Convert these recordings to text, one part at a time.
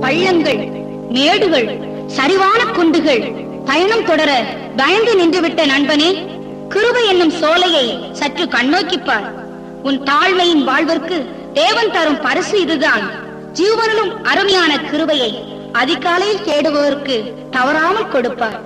பள்ளங்கள் மேடுகள் சரிவான குண்டுகள் பயணம் தொடர பயந்து நின்றுவிட்ட நண்பனே கிருபை என்னும் சோலையை சற்று கண்ணோக்கிப்பார் உன் தாழ்மையின் வாழ்விற்கு தேவன் தரும் பரிசு இதுதான். ஜீவனிலும் அருமையான கிருபையை அதிகாலையில் தேடுபவருக்கு தவறாமல் கொடுப்பார்.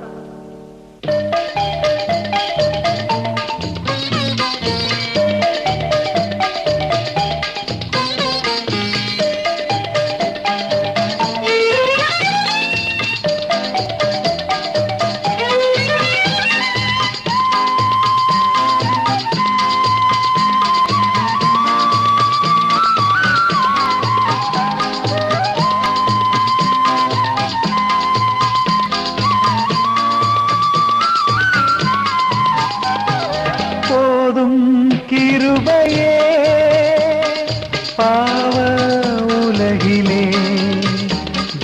பாவ உலகிலே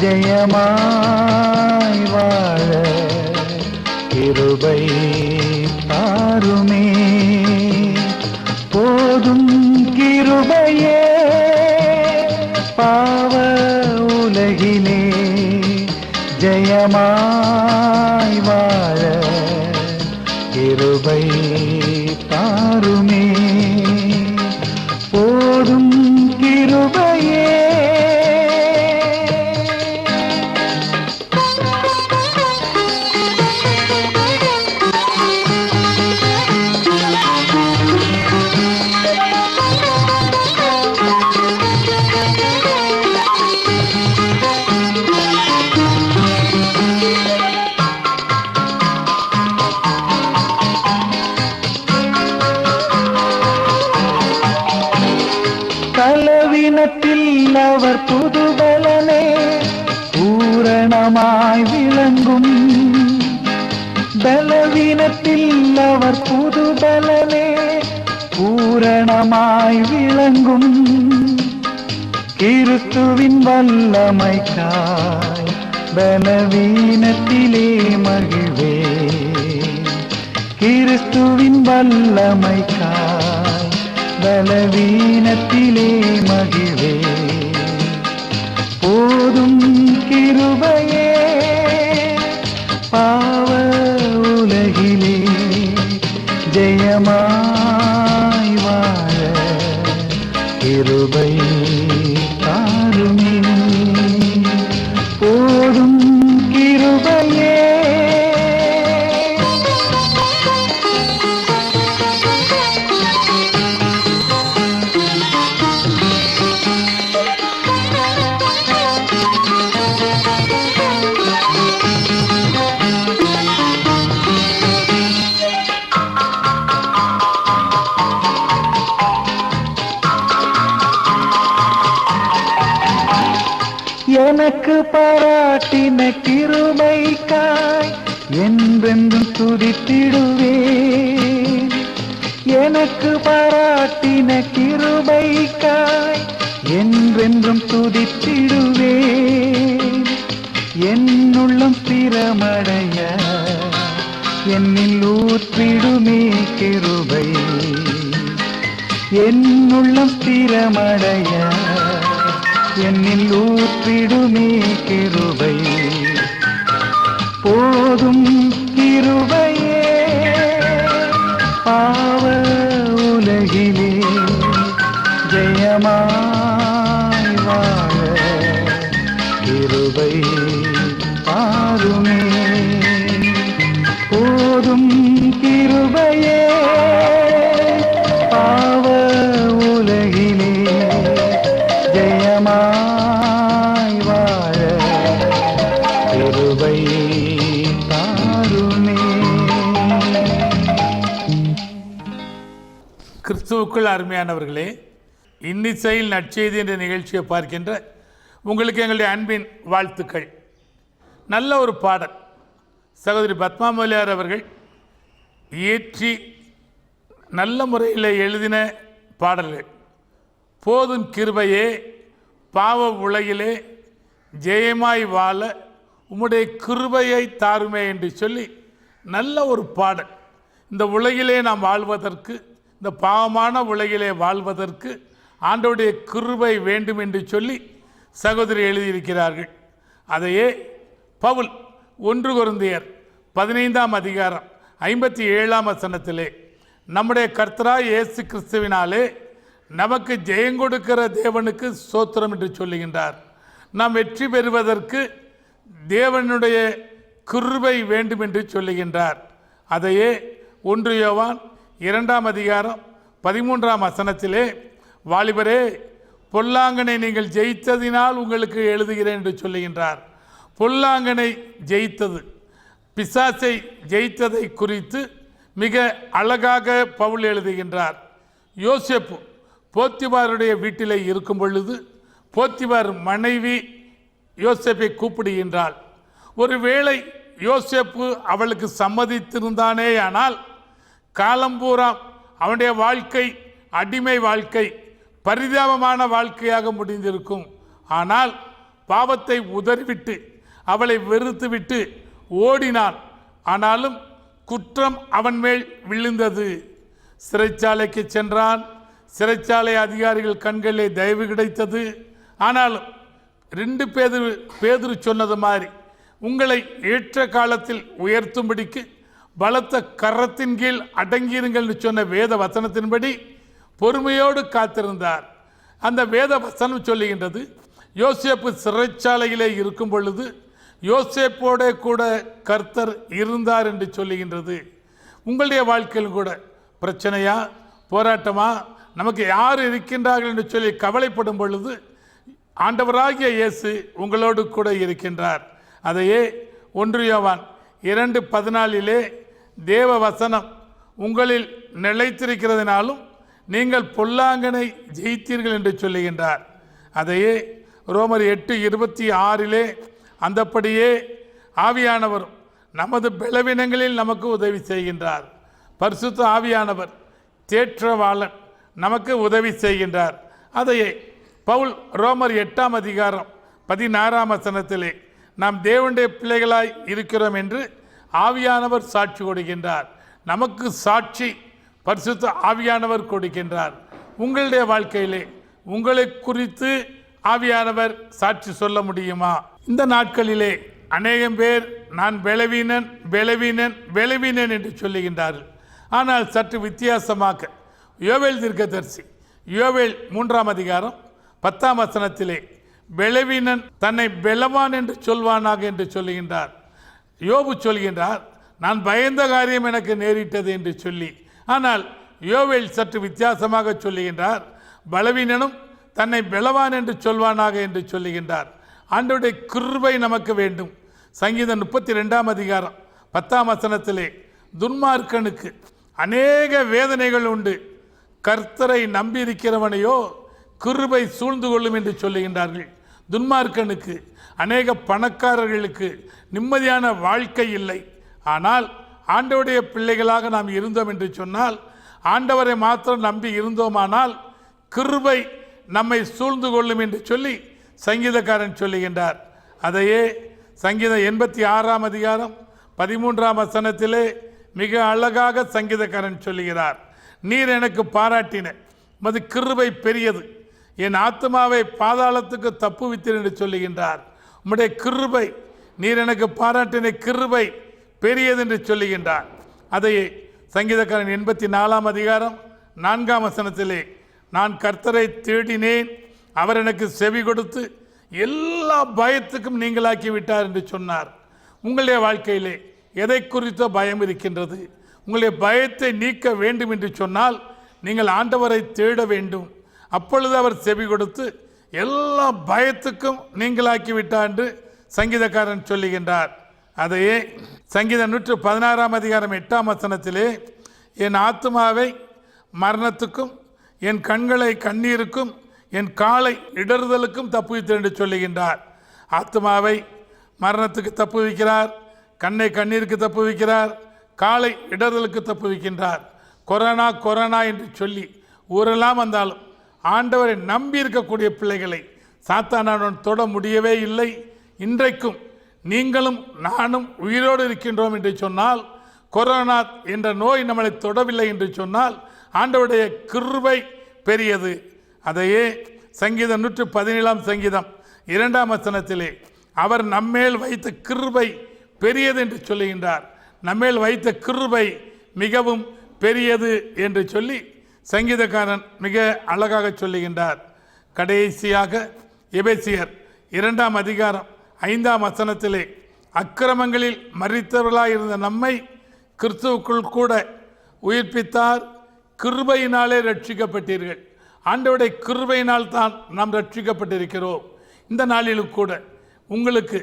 ஜெயமாய் வாழ கிருபை தாருமே. போதும் கிருபையே பாவ உலகிலே ஜெயமாய் வாழ கிருபை அவர் புதுபலனே பூரணமாய் விளங்கும். கிறிஸ்துவின் வல்லமைக்காய் பலவீனத்திலே மகிழ்வே. கிறிஸ்துவின் வல்லமைக்காய் பலவீனத்திலே மகிழ்வே. போதும் கிருபையே கிருபைக்காய் என்றென்றும் துதித்திடுவேன். எனக்கு பாராட்டின கிருபைக்காய் என்றென்றும் துதித்திடுவேன். என்னுள்ளம் ஸ்திரமடைய என்னில் ஊற்றிடுமே கிருபை. என்னுள்ளம் ஸ்திரமடைய என்னில் ஊற்றிடுமே கிருபை. போதும் இருவை அருமையானவர்களே இன்னிசையில் நற்செய்தி என்ற நிகழ்ச்சியை பார்க்கின்ற உங்களுக்கு எங்களுடைய அன்பின் வாழ்த்துக்கள். நல்ல ஒரு பாடல். சகோதரி பத்மா மொழியார் அவர்கள் இயற்றி நல்ல முறையில் எழுதின பாடல்கள். போதும் கிருபையே பாவ உலகிலே ஜெயமாய் வாழ உம்முடைய கிருபையை தாருமே என்று சொல்லி நல்ல ஒரு பாடல். இந்த உலகிலே நாம் வாழ்வதற்கு இந்த பாவமான உலகிலே வாழ்வதற்கு ஆண்டோடைய கிருபை வேண்டும் என்று சொல்லி சகோதரி எழுதியிருக்கிறார்கள். அதையே பவுல் ஒன்று குருந்தியர் பதினைந்தாம் அதிகாரம் ஐம்பத்தி ஏழாம் வசனத்திலே நம்முடைய கர்த்தரா இயேசு கிறிஸ்துவினாலே நமக்கு ஜெயம் கொடுக்கிற தேவனுக்கு சோத்திரம் என்று சொல்லுகின்றார். நாம் வெற்றி பெறுவதற்கு தேவனுடைய கிருபை வேண்டும் என்று சொல்லுகின்றார். அதையே ஒன்று யோவான் இரண்டாம் அதிகாரம் பதிமூன்றாம் வசனத்திலே வாலிபரே பொல்லாங்கனை நீங்கள் ஜெயித்ததினால் உங்களுக்கு எழுதுகிறேன் என்று சொல்லுகின்றார். பொல்லாங்கனை ஜெயித்தது பிசாசை ஜெயித்ததை குறித்து மிக அழகாக பவுல் எழுதுகின்றார். யோசெப்பு போத்திபாருடைய வீட்டிலே இருக்கும் பொழுது போத்திபார் மனைவி யோசேப்பை கூப்பிடுகின்றாள். ஒருவேளை யோசேப்பு அவளுக்கு சம்மதித்திருந்தானே ஆனால் காலம்பூராம் அவனுடைய வாழ்க்கை அடிமை வாழ்க்கை பரிதாபமான வாழ்க்கையாக முடிந்திருக்கும். ஆனால் பாவத்தை உதறிவிட்டு அவளை வெறுத்துவிட்டு ஓடினான். ஆனாலும் குற்றம் அவன் மேல் விழுந்தது. சிறைச்சாலைக்கு சென்றான். சிறைச்சாலை அதிகாரிகள் கண்களிலே தயவு கிடைத்தது. ஆனாலும் ரெண்டு பேதுரு பேதுரு சொன்னது மாதிரி உங்களை ஏற்ற காலத்தில் உயர்த்தும்படிக்கு பலத்த கரத்தின் கீழ் அடங்கியிருங்கள் சொன்ன வேத வசனத்தின்படி பொறுமையோடு காத்திருந்தார். அந்த வேத வசனம் சொல்லுகின்றது யோசேப்பு சிறைச்சாலையிலே இருக்கும் பொழுது யோசேப்போட கூட கர்த்தர் இருந்தார் என்று சொல்லுகின்றது. உங்களுடைய வாழ்க்கையில் கூட பிரச்சனையா போராட்டமா நமக்கு யார் இருக்கின்றார்கள் என்று சொல்லி கவலைப்படும் பொழுது ஆண்டவராகிய இயேசு உங்களோடு கூட இருக்கின்றார். அதையே ஒன்று யோவான் இரண்டு பதினாலிலே தேவ வசனம் உங்களில் நிலைத்திருக்கிறதுனாலும் நீங்கள் பொல்லாங்கனை ஜெயித்தீர்கள் என்று சொல்லுகின்றார். அதையே ரோமர் எட்டு இருபத்தி ஆறிலே அந்தப்படியே ஆவியானவரும் நமது பலவீனங்களில் நமக்கு உதவி செய்கின்றார். பரிசுத்த ஆவியானவர் தேற்றவாளன் நமக்கு உதவி செய்கின்றார். அதையே பவுல் ரோமர் எட்டாம் அதிகாரம் பதினாறாம் வசனத்திலே நாம் தேவனுடைய பிள்ளைகளாய் இருக்கிறோம் என்று ஆவியானவர் சாட்சி கொடுக்கின்றார். நமக்கு சாட்சி பரிசுத்த ஆவியானவர் கொடுக்கின்றார். உங்களுடைய வாழ்க்கையிலே உங்களை குறித்து ஆவியானவர் சாட்சி சொல்ல முடியுமா? இந்த நாட்களிலே அநேகம் பேர் நான் பலவீனன் பலவீனன் பலவீனன் என்று சொல்லுகின்றார்கள். ஆனால் சற்று வித்தியாசமாக யோவேல் தீர்க்கதரிசி யோவேல் மூன்றாம் அதிகாரம் பத்தாம் வசனத்திலே பலவீனன் தன்னை பெலவான் என்று சொல்வானாக என்று சொல்லுகின்றார். யோபு சொல்கின்றார் நான் பயந்த காரியம் எனக்கு நேரிட்டது என்று சொல்லி. ஆனால் யோவேல் சற்று வித்தியாசமாக சொல்லுகின்றார் பலவீனனும் தன்னை பலவான் என்று சொல்வானாக என்று சொல்லுகின்றார். ஆண்டுடைய கிருபை நமக்கு வேண்டும். சங்கீதம் முப்பத்தி ரெண்டாம் அதிகாரம் பத்தாம் வசனத்திலே துன்மார்க்கனுக்கு அநேக வேதனைகள் உண்டு. கர்த்தரை நம்பியிருக்கிறவனையோ கிருபை சூழ்ந்து கொள்ளும் என்று சொல்லுகின்றார்கள். துன்மார்க்கனுக்கு அநேக பணக்காரர்களுக்கு நிம்மதியான வாழ்க்கை இல்லை. ஆனால் ஆண்டவருடைய பிள்ளைகளாக நாம் இருந்தோம் என்று சொன்னால் ஆண்டவரை மாத்திரம் நம்பி இருந்தோமானால் கிருபை நம்மை சூழ்ந்து கொள்ளும் என்று சொல்லி சங்கீதக்காரன் சொல்லுகின்றார். அதையே சங்கீதம் எண்பத்தி ஆறாம் அதிகாரம் பதிமூன்றாம் வசனத்திலே மிக அழகாக சங்கீதக்காரன் சொல்லுகிறார். நீர் எனக்கு பாராட்டின மது கிருபை பெரியது. என் ஆத்மாவை பாதாளத்துக்கு தப்புவித்தேன் என்று சொல்லுகின்றார். உம்முடைய கிருபை நீர் எனக்கு பாராட்டின கிருபை பெரியது என்று சொல்லுகின்றார். அதையே சங்கீதக்காரன் எண்பத்தி நாலாம் அதிகாரம் நான்காம் வசனத்திலே நான் கர்த்தரை தேடினேன் அவர் எனக்கு செவி கொடுத்து எல்லா பயத்துக்கும் நீங்களாக்கி விட்டார் என்று சொன்னார். உங்களுடைய வாழ்க்கையிலே எதை குறித்த பயம் இருக்கின்றது. உங்களுடைய பயத்தை நீக்க வேண்டும் என்று சொன்னால் நீங்கள் ஆண்டவரை தேட வேண்டும். அப்பொழுது அவர் செவி கொடுத்து எல்லா பயத்துக்கும் நீங்களாக்கி விட்டார் என்று சங்கீதக்காரன் சொல்லுகின்றார். அதையே சங்கீதம் நூற்று பதினாறாம் அதிகாரம் எட்டாம் வசனத்திலே என் ஆத்மாவை மரணத்துக்கும் என் கண்களை கண்ணீருக்கும் என் காலை இடறுதலுக்கும் தப்புவித்து என்று சொல்லுகின்றார். ஆத்மாவை மரணத்துக்கு தப்பு வைக்கிறார் கண்ணை கண்ணீருக்கு தப்பு வைக்கிறார் காலை இடறுதலுக்கு தப்பு வைக்கின்றார் கொரோனா கொரோனா என்று சொல்லி ஊரெல்லாம் வந்தாலும் ஆண்டவரை நம்பி இருக்கக்கூடிய பிள்ளைகளை சாத்தானானுடன் தொட முடியவே இல்லை. இன்றைக்கும் நீங்களும் நானும் உயிரோடு இருக்கின்றோம் என்று சொன்னால் கொரோனா என்ற நோய் நம்மளை தொடவில்லை என்று சொன்னால் ஆண்டவருடைய கிருவை பெரியது. அதையே சங்கீதம் நூற்று பதினேழாம் சங்கீதம் இரண்டாம் வசனத்திலே அவர் நம்மேல் வைத்த கிருபை பெரியது என்று சொல்லுகின்றார். நம்மேல் வைத்த கிருபை மிகவும் பெரியது என்று சொல்லி சங்கீதக்காரன் மிக அழகாக சொல்லுகின்றார். கடைசியாக எபேசியர் இரண்டாம் அதிகாரம் ஐந்தாம் வசனத்திலே அக்கிரமங்களில் மறித்தவர்களாயிருந்த நம்மை கிறிஸ்துவுக்குள் கூட உயிர்ப்பித்தார் கிருபையினாலே ரட்சிக்கப்பட்டீர்கள் ஆண்டவுடைய கிருபையினால் தான் நாம் ரட்சிக்கப்பட்டிருக்கிறோம் இந்த நாளிலும் கூட உங்களுக்கு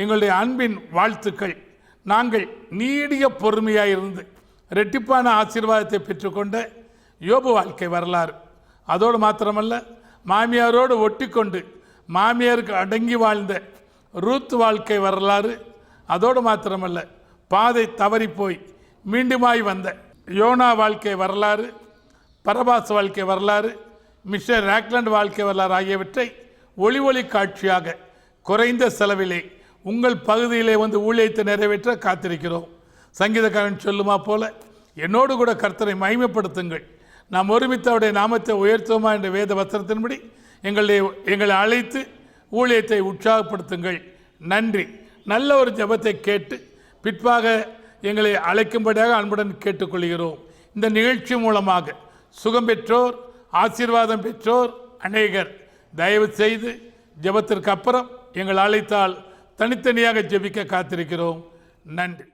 எங்களுடைய அன்பின் வாழ்த்துக்கள். நாங்கள் நீடிய பொறுமையாக இருந்து ரெட்டிப்பான ஆசீர்வாதத்தை பெற்றுக்கொண்ட யோபு வாழ்க்கை வரலாறு. அதோடு மாத்திரமல்ல மாமியாரோடு ஒட்டிக்கொண்டு மாமியாருக்கு அடங்கி வாழ்ந்த ரூத் வாழ்க்கை வரலாறு. அதோடு மாத்திரமல்ல பாதை தவறி போய் மீண்டுமாய் வந்த யோனா வாழ்க்கை வரலாறு பரபாஸ் வாழ்க்கை வரலாறு மிஸ்டர் ராக்லண்ட் வாழ்க்கை வரலாறு ஆகியவற்றை ஒளி ஒளி காட்சியாக குறைந்த செலவிலே உங்கள் பகுதியிலே வந்து ஊழியத்தை நிறைவேற்ற காத்திருக்கிறோம். சங்கீதக்காரன் சொல்லுமா போல என்னோடு கூட கர்த்தரை மகிமைப்படுத்துங்கள். நாம் ஒருமித்து அவருடைய நாமத்தை உயர்த்துவோமா என்ற வேத வசனத்தின்படி எங்களுடைய எங்களை அழைத்து ஊழியத்தை உற்சாகப்படுத்துங்கள். நன்றி. நல்ல ஒரு ஜெபத்தை கேட்டு பிற்பாக எங்களை அழைக்கும்படியாக அன்புடன் கேட்டுக்கொள்கிறோம். இந்த நிகழ்ச்சி மூலமாக சுகம் பெற்றோர் ஆசீர்வாதம் பெற்றோர் அநேகர் தயவு செய்து ஜெபத்திற்கு அப்புறம் எங்கள் அழைத்தால் தனித்தனியாக ஜெபிக்க காத்திருக்கிறோம். நன்றி.